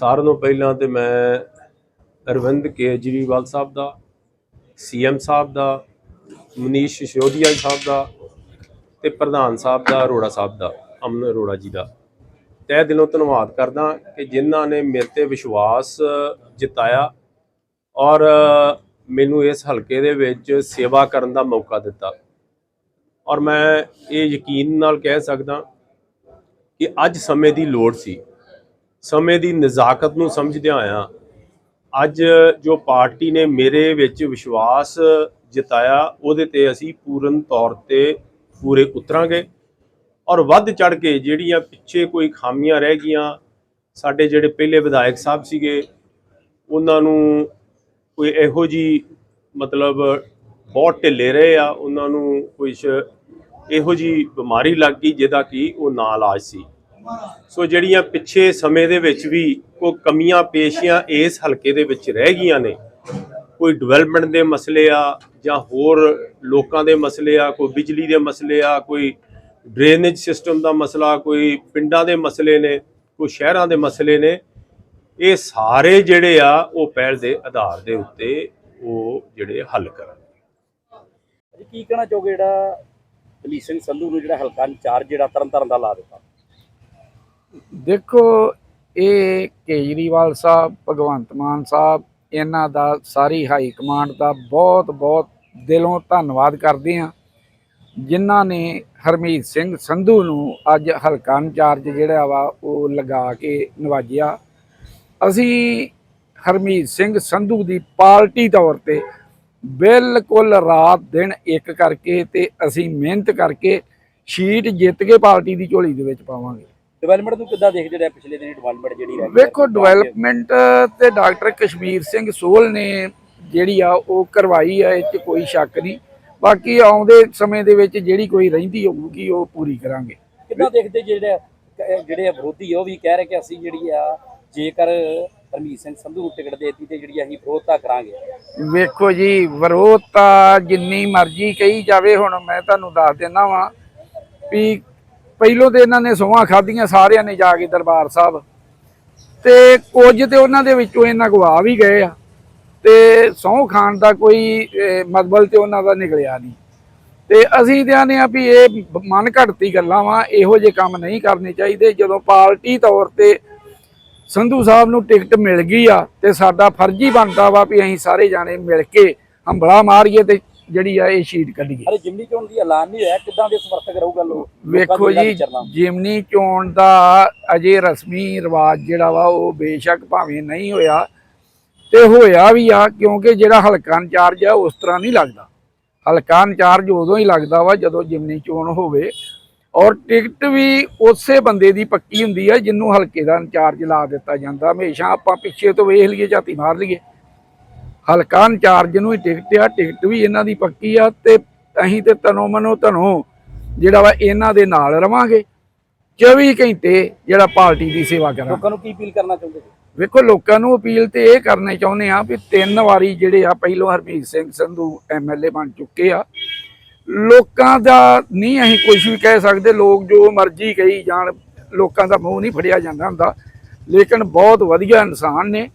ਸਾਰਿਆਂ ਨੂੰ ਪਹਿਲਾਂ ਤੇ ਮੈਂ ਅਰਵਿੰਦ ਕੇਜਰੀਵਾਲ ਸਾਹਿਬ ਦਾ ਸੀਐਮ ਸਾਹਿਬ ਦਾ, ਮਨੀਸ਼ ਸਿਸੋਦੀਆ ਸਾਹਿਬ ਦਾ ਤੇ ਪ੍ਰਧਾਨ ਸਾਹਿਬ ਦਾ, ਅਰੋੜਾ ਸਾਹਿਬ ਦਾ, ਅਮਨ ਅਰੋੜਾ ਜੀ ਦਾ। ਤਹਿ ਦਿਲੋਂ ਧੰਨਵਾਦ ਕਰਦਾ ਕਿ ਜਿਨ੍ਹਾਂ ਨੇ ਮੇਰੇ ਤੇ ਵਿਸ਼ਵਾਸ ਜਿਤਾਇਆ ਔਰ ਮੈਨੂੰ ਇਸ ਹਲਕੇ ਦੇ ਵਿੱਚ ਸੇਵਾ ਕਰਨ ਦਾ ਮੌਕਾ ਦਿੱਤਾ। ਔਰ ਮੈਂ ਇਹ ਯਕੀਨ ਨਾਲ ਕਹਿ ਸਕਦਾ ਕਿ ਅੱਜ ਸਮੇਂ ਦੀ ਲੋੜ ਸੀ। ਸਮੇਂ ਦੀ ਨਜ਼ਾਕਤ ਨੂੰ ਸਮਝਦਿਆਂ ਆਇਆ, ਅੱਜ ਜੋ ਪਾਰਟੀ ਨੇ ਮੇਰੇ ਵਿੱਚ ਵਿਸ਼ਵਾਸ ਜਿਤਾਇਆ, ਉਹਦੇ ਤੇ ਅਸੀਂ ਪੂਰਨ ਤੌਰ ਤੇ ਪੂਰੇ ਉਤਰਾਂਗੇ। ਔਰ ਵੱਧ ਚੜ ਕੇ ਜਿਹੜੀਆਂ ਪਿੱਛੇ ਕੋਈ ਖਾਮੀਆਂ ਰਹਿ ਗਈਆਂ, ਸਾਡੇ ਜਿਹੜੇ ਪਹਿਲੇ ਵਿਧਾਇਕ ਸਾਹਿਬ ਸੀਗੇ, ਉਹਨਾਂ ਨੂੰ ਕੋਈ ਇਹੋ ਜੀ ਮਤਲਬ ਬਹੁਤ ਢਿੱਲੇ ਰਹੇ ਆ, ਉਹਨਾਂ ਨੂੰ ਕੁਝ ਇਹੋ ਜੀ ਬਿਮਾਰੀ ਲੱਗ ਗਈ, ਜਿਹਦਾ ਕਿ ਉਹ ਨਾ ਇਲਾਜ ਸੀ। ਸੋ ਜਿਹੜੀਆਂ ਪਿੱਛੇ ਸਮੇਂ ਦੇ ਵਿੱਚ ਵੀ ਕੋਈ ਕਮੀਆਂ ਪੇਸ਼ੀਆਂ ਇਸ ਹਲਕੇ ਦੇ ਵਿੱਚ ਰਹਿ ਗਈਆਂ ਨੇ, ਕੋਈ ਡਿਵੈਲਪਮੈਂਟ ਦੇ ਮਸਲੇ ਆ ਜਾਂ ਹੋਰ ਲੋਕਾਂ ਦੇ ਮਸਲੇ ਆ, ਕੋਈ ਬਿਜਲੀ ਦੇ ਮਸਲੇ ਆ, ਕੋਈ ਡਰੇਨੇਜ ਸਿਸਟਮ ਦਾ ਮਸਲਾ, ਕੋਈ ਪਿੰਡਾਂ ਦੇ ਮਸਲੇ ਨੇ, ਕੋਈ ਸ਼ਹਿਰਾਂ ਦੇ ਮਸਲੇ ਨੇ, ਇਹ ਸਾਰੇ ਜਿਹੜੇ ਆ ਉਹ ਪਹਿਲ ਦੇ ਆਧਾਰ ਦੇ ਉੱਤੇ ਉਹ ਜਿਹੜੇ ਹੱਲ ਕਰਨਗੇ ਕੀ ਕਹਿਣਾ ਚਾਹੋਗੇ ਜਿਹੜਾ ਦਲੀਪ ਸਿੰਘ ਸੰਧੂ ਨੂੰ ਜਿਹੜਾ ਹਲਕਾ ਇੰਚਾਰਜ ਜਿਹੜਾ ਤਰਨਤਾਰਨ ਦਾ ਲਾ ਦਿੱਤਾ? ਦੇਖੋ, ਇਹ ਕੇਜਰੀਵਾਲ ਸਾਹਿਬ, ਭਗਵੰਤ ਮਾਨ ਸਾਹਿਬ, ਇਹਨਾਂ ਦਾ ਸਾਰੀ ਹਾਈ ਕਮਾਂਡ ਦਾ ਬਹੁਤ ਬਹੁਤ ਦਿਲੋਂ ਧੰਨਵਾਦ ਕਰਦੇ ਹਾਂ। ਜਿਨ੍ਹਾਂ ਨੇ ਹਰਮੀਤ ਸਿੰਘ ਸੰਧੂ ਨੂੰ ਅੱਜ ਹਲਕਾ ਇੰਚਾਰਜ ਜਿਹੜਾ ਵਾ, ਉਹ ਲਗਾ ਕੇ ਨਵਾਜਿਆ। ਅਸੀਂ ਹਰਮੀਤ ਸਿੰਘ ਸੰਧੂ ਦੀ ਪਾਰਟੀ ਤੌਰ ਤੇ ਬਿਲਕੁਲ ਰਾਤ ਦਿਨ ਇੱਕ ਕਰਕੇ ਤੇ ਅਸੀਂ ਮਿਹਨਤ ਕਰਕੇ ਸ਼ੀਟ ਜਿੱਤ ਕੇ ਪਾਰਟੀ ਦੀ ਝੋਲੀ ਦੇ ਵਿੱਚ ਪਾਵਾਂਗੇ। ਡਿਵੈਲਪਮੈਂਟ ਨੂੰ ਕਿੱਦਾਂ ਦੇਖਦੇ ਰਹੇ ਪਿਛਲੇ ਦਿਨੀ ਡਿਵੈਲਪਮੈਂਟ ਜਿਹੜੀ ਹੈ ਵੇਖੋ ਡਿਵੈਲਪਮੈਂਟ ਤੇ ਡਾਕਟਰ ਕਸ਼ਮੀਰ ਸਿੰਘ ਸੋਹਲ ਨੇ ਜਿਹੜੀ ਆ ਉਹ ਕਰਵਾਈ ਆ ਇਹ 'ਚ ਕੋਈ ਸ਼ੱਕ ਨਹੀਂ। ਬਾਕੀ ਆਉਂਦੇ ਸਮੇਂ ਦੇ ਵਿੱਚ ਜਿਹੜੀ ਕੋਈ ਰਹਿੰਦੀ ਹੋਊਗੀ ਉਹ ਪੂਰੀ ਕਰਾਂਗੇ। ਕਿੱਦਾਂ ਦੇਖਦੇ ਜਿਹੜੇ ਜਿਹੜੇ ਵਿਰੋਧੀ ਉਹ ਵੀ ਕਹਿ ਰਹੇ ਕਿ ਅਸੀਂ ਜਿਹੜੀ ਆ ਜੇਕਰ ਹਰਮੀਤ ਸਿੰਘ ਸੰਧੂ ਨੂੰ ਟਿਕਟ ਦੇਤੀ ਤੇ ਜਿਹੜੀ ਅਸੀਂ ਵਿਰੋਧਤਾ ਕਰਾਂਗੇ। ਵੇਖੋ ਜੀ ਵਿਰੋਧ ਤਾਂ ਜਿੰਨੀ ਮਰਜ਼ੀ ਕਹੀ ਜਾਵੇ ਹੁਣ ਮੈਂ ਤੁਹਾਨੂੰ ਦੱਸ ਦਿੰਦਾ ਵਾਂ ਵੀ ਪਹਿਲੋਂ ਤੇ ਇਹਨਾਂ ਨੇ ਸੋਹਾਂ ਖਾਧੀਆਂ ਸਾਰਿਆਂ ਨੇ ਜਾ ਕੇ ਦਰਬਾਰ ਸਾਹਿਬ। ਤੇ ਕੁਝ ਤੇ ਉਹਨਾਂ ਦੇ ਵਿੱਚੋਂ ਇਹਨਾਂ ਗਵਾ ਵੀ ਗਏ ਆ। ਤੇ ਸਹੁੰ ਖਾਣ ਦਾ ਕੋਈ ਅਹ, ਮਤਲਬ ਤੇ ਉਹਨਾਂ ਦਾ ਨਿਕਲਿਆ ਨਹੀਂ। ਤੇ ਅਸੀਂ ਤੇ ਆਨੇ ਆ ਵੀ ਇਹ ਮਨ ਘੜਤੀ ਗੱਲਾਂ ਵਾ ਇਹੋ ਜਿਹੇ ਕੰਮ ਨਹੀਂ ਕਰਨੇ ਚਾਹੀਦੇ। ਜਦੋਂ ਪਾਰਟੀ ਤੌਰ ਤੇ ਸੰਧੂ ਸਾਹਿਬ ਨੂੰ ਟਿਕਟ ਮਿਲ ਗਈ ਆ ਤੇ ਸਾਡਾ ਫਰਜ਼ ਹੀ ਬਣਦਾ ਵਾ ਵੀ ਅਸੀਂ ਸਾਰੇ ਜਾਣੇ ਮਿਲ ਕੇ ਹੰਬਲਾ ਮਾਰੀਏ ਤੇ ਜਿਹੜੀ ਆ ਇਹ ਸ਼ੀਟ ਕੱਢੀਏ। ਅਰੇ ਜਿਮਨੀ ਚੋਣ ਦੀ ਐਲਾਨ ਨਹੀਂ ਹੋਇਆ ਕਿੱਦਾਂ ਦੇ ਸਮਰਥਕ ਰਹੂਗਾ ਲੋਕ? ਵੇਖੋ ਜੀ ਜਿਮਨੀ ਚੋਣ ਦਾ ਅਜੇ ਰਸਮੀ ਰਿਵਾਜ ਜਿਹੜਾ ਵਾ ਉਹ ਬੇਸ਼ੱਕ ਭਾਵੇਂ ਨਹੀਂ ਹੋਇਆ ਤੇ ਹੋਇਆ ਵੀ ਆ ਕਿਉਂਕਿ ਜਿਹੜਾ ਹਲਕਾ ਇੰਚਾਰਜ ਆ ਉਸ ਤਰ੍ਹਾਂ ਨਹੀਂ ਲੱਗਦਾ। ਹਲਕਾ ਇੰਚਾਰਜ ਉਦੋਂ ਹੀ ਲੱਗਦਾ ਵਾ ਜਦੋਂ ਜਿਮਨੀ ਚੋਣ ਹੋਵੇ। ਔਰ ਟਿਕਟ ਵੀ ਉਸੇ ਬੰਦੇ ਦੀ ਪੱਕੀ ਹੁੰਦੀ ਆ ਜਿਹਨੂੰ ਹਲਕੇ ਦਾ ਇੰਚਾਰਜ ਲਾ ਦਿੱਤਾ ਜਾਂਦਾ। ਹਮੇਸ਼ਾ ਆਪਾਂ ਪਿੱਛੇ ਤੋਂ ਵੇਖ ਲਈਏ ਝਾਤੀ ਮਾਰ ਲਈਏ। ਹਲਕਾ ਇੰਚਾਰਜ ਨੂੰ ਹੀ ਟਿਕਟ ਆ ਟਿਕਟ ਵੀ ਇਹਨਾਂ ਦੀ ਪੱਕੀ ਆ ਤੇ ਅਸੀਂ ਤੇ ਤਨੋ ਮਨੋ ਧਨੋ ਜਿਹੜਾ ਵਾ ਇਹਨਾਂ ਦੇ ਨਾਲ ਰਵਾਂਗੇ। 24 ਘੰਟੇ ਜਿਹੜਾ ਪਾਰਟੀ ਦੀ ਸੇਵਾ ਕਰਾਂਗੇ। ਲੋਕਾਂ ਨੂੰ ਕੀ ਅਪੀਲ ਕਰਨਾ ਚਾਹੁੰਦੇ ਜੀ? ਵੇਖੋ ਲੋਕਾਂ ਨੂੰ ਅਪੀਲ ਤੇ ਇਹ ਕਰਨੇ ਚਾਹੁੰਦੇ ਆ ਵੀ ਤਿੰਨ ਵਾਰੀ ਜਿਹੜੇ ਆ ਪਹਿਲੋਂ ਹਰਮੀਤ ਸਿੰਘ ਸੰਧੂ ਐਮਐਲਏ ਬਣ ਚੁੱਕੇ ਆ। ਲੋਕਾਂ ਦਾ ਨਹੀਂ ਅਸੀਂ ਕੁਝ ਵੀ ਕਹਿ ਸਕਦੇ ਲੋਕ ਜੋ ਮਰਜ਼ੀ ਕਹੀ ਜਾਣ ਲੋਕਾਂ ਦਾ ਮੂੰਹ ਨਹੀਂ ਫੜਿਆ ਜਾਂਦਾ ਹੁੰਦਾ। ਲੇਕਿਨ ਬਹੁਤ ਵਧੀਆ ਇਨਸਾਨ ਨੇ।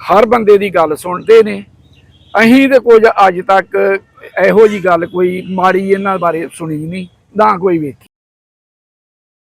ਹਰ ਬੰਦੇ ਦੀ ਗੱਲ ਸੁਣਦੇ ਨੇ। ਅਸੀਂ ਤੇ ਕੁਝ ਅੱਜ ਤੱਕ ਇਹੋ ਜੀ ਗੱਲ ਕੋਈ ਮਾੜੀ ਇਹਨਾਂ ਬਾਰੇ ਸੁਣੀ ਨਹੀਂ, ਨਾ ਕੋਈ ਵੇਖੀ।